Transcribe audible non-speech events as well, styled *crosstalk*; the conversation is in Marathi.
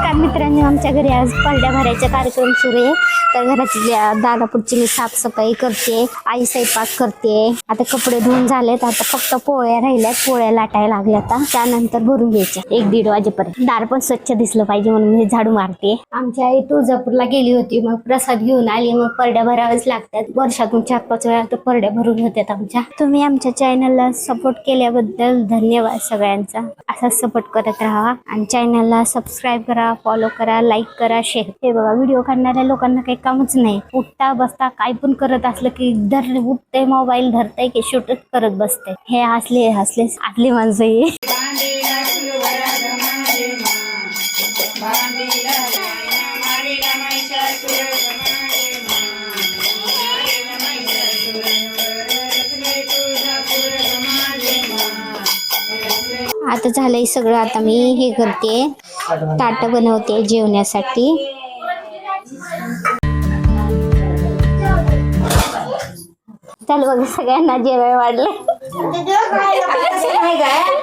नमस्कार मित्रांनो आमच्या घरी आज पडद्या भरायचा कार्यक्रम सुरू आहे. तर घरातल्या दादापूरची मी साफसफाई करते आई स्वयंपाक करते. आता कपडे धुवून झालेत आता फक्त पोळ्या राहिल्यात पोळ्या लाटायला लागल्या आता. त्यानंतर भरून घ्यायच्या एक दीड वाजेपर्यंत. दार पण स्वच्छ दिसलं पाहिजे म्हणून मी झाडू मारते. आमची आई तुळजापूरला गेली होती मग प्रसाद घेऊन आली मग परड्या भराव्याच लागतात. वर्षातून चार पाच वेळा तर परड्या भरून होत्यात आमच्या. तुम्ही आमच्या चॅनलला सपोर्ट केल्याबद्दल धन्यवाद सगळ्यांचा. असाच सपोर्ट करत राहा आणि चॅनलला सबस्क्राईब करा करा फॉलो करा लाईक करा शेअर हे बघा व्हिडिओ काढणाऱ्या लोकांना काही कामच नाही. उठता बसता काय पण करत असलं की धर उठते मोबाईल धरते की शूट करत बसते हे हसले हसले आतली माणसं ही. आता झालंय सगळं. आता मी हे करते. ताट बनवते जेवण्यासाठी. चल बघ सगळ्यांना जेवाय वाढलं. *laughs*